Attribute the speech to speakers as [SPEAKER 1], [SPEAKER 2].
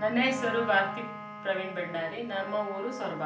[SPEAKER 1] ನನ್ನ ಹೆಸರು ಭಾರತಿ ಪ್ರವೀಣ್ ಭಂಡಾರಿ. ನಮ್ಮ ಊರು ಸೊರಬ.